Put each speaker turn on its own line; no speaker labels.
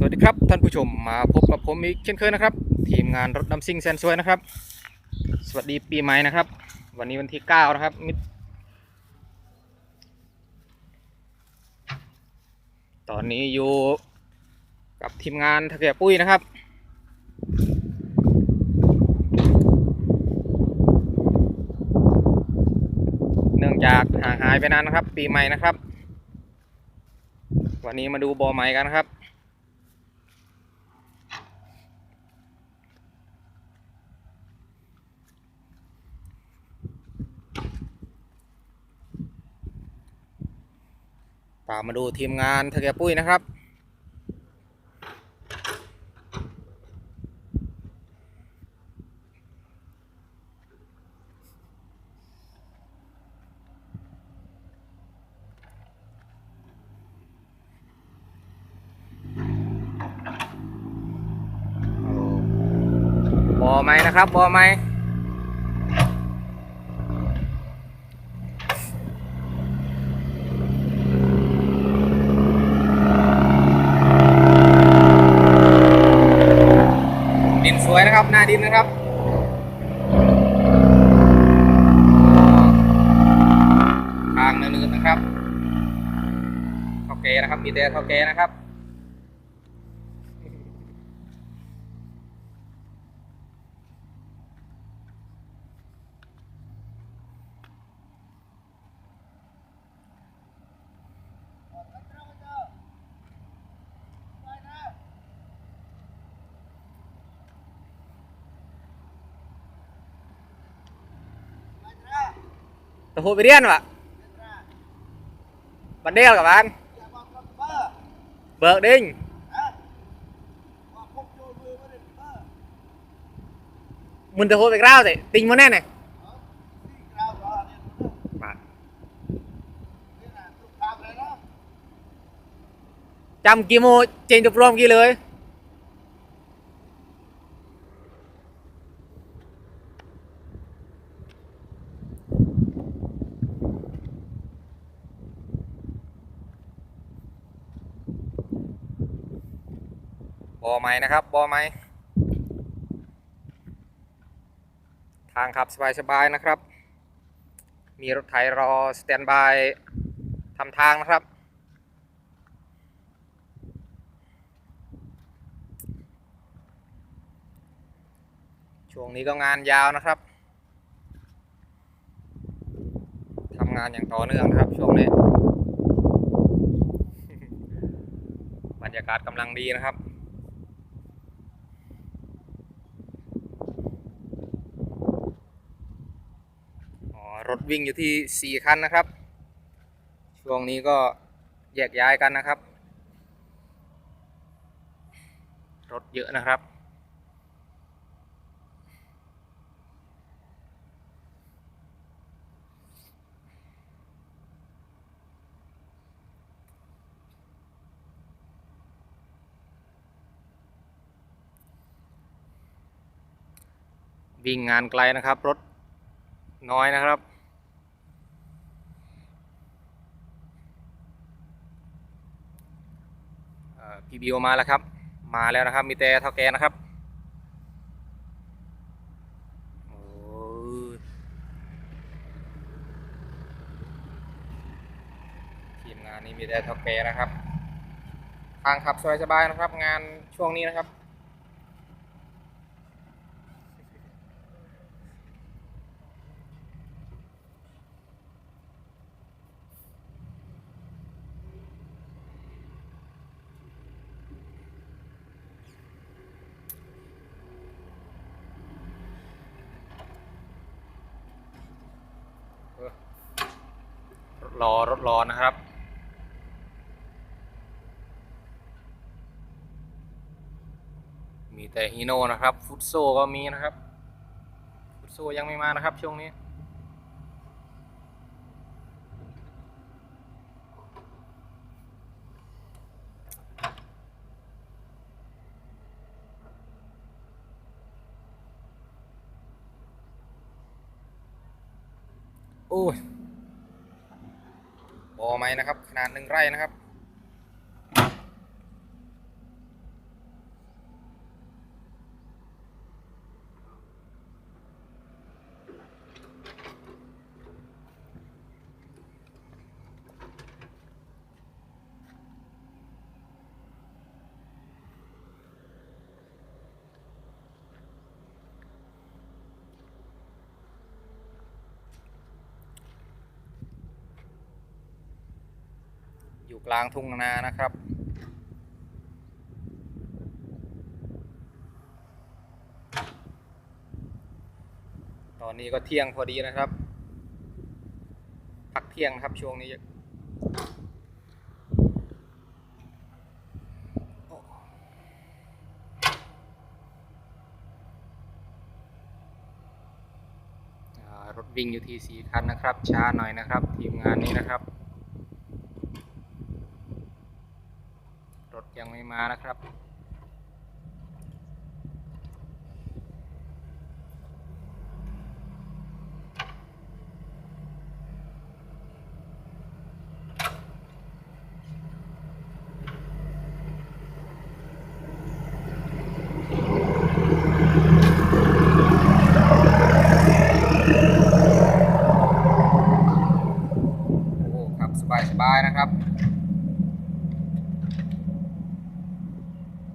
สวัสดีครับท่านผู้ชมมาพบกับผมอีกเช่นเคยนะครับ ทีมงานรถดำซิ่งแซนซวยนะครับ สวัสดีปีใหม่นะครับ วันนี้วันที่ 9 นะครับมิตอนนี้อยู่กับทีมงานทะเกียปุ้ยนะครับ เนื่องจากห่างหายไปนานนะครับ ปีใหม่นะครับ วันนี้มาดูบอใหม่กันนะครับ ตามมาดูทีมงานทเกียปุ้ยนะครับ บอไหมนะครับ บอไหมดินสวย นะครับหน้าดินนะครับทางเนินๆนะครับเท่าแกนะครับ มีแต่เท่าแกนะครับ ตะพูดไปเรียนวะบันเดียวกับบ้านเบิกดิ้งมึงตะพูดไปกล้าวสิติงมันแน่เนี่ยจำกี่โมเจนจะพร้อมกี่เลย บอไม้นะครับบอไม้ทางขับสบายๆนะครับ มีรถไถรอสแตนบายทำทางนะครับ ช่วงนี้ก็งานยาวนะครับทำงานอย่างต่อเนื่องนะครับช่วงนี้ บรรยากาศกำลังดีนะครับ อ๋อ รถวิ่งอยู่ที่ 4 คันนะครับ ช่วงนี้ก็แยกย้ายกันนะครับ รถเยอะนะครับ วิ่งงานไกลนะครับ รถน้อยนะครับเอ่อ พีบีโอมาแล้วครับ มาแล้วนะครับ มีแต่เท่าแกนะครับทีมงานนี้มีแต่เท่าแกนะครับทางขับสบายๆนะครับ งานช่วงนี้นะครับ รอรถรอนะครับ มีแต่ฮีโน่นะครับ ฟุตโซก็มีนะครับ ฟุตโซยังไม่มานะครับ ช่วงนี้โอ้ย บอไหมนะครับ ขนาดหนึ่งไร่นะครับ อยู่กลางทุ่งนานะครับ ตอนนี้ก็เที่ยงพอดีนะครับ พักเที่ยงครับช่วงนี้รถวิ่งอยู่ที่สี่คันนะครับ ช้าหน่อยนะครับ ทีมงานนี้นะครับ รถ ยังไม่มานะครับ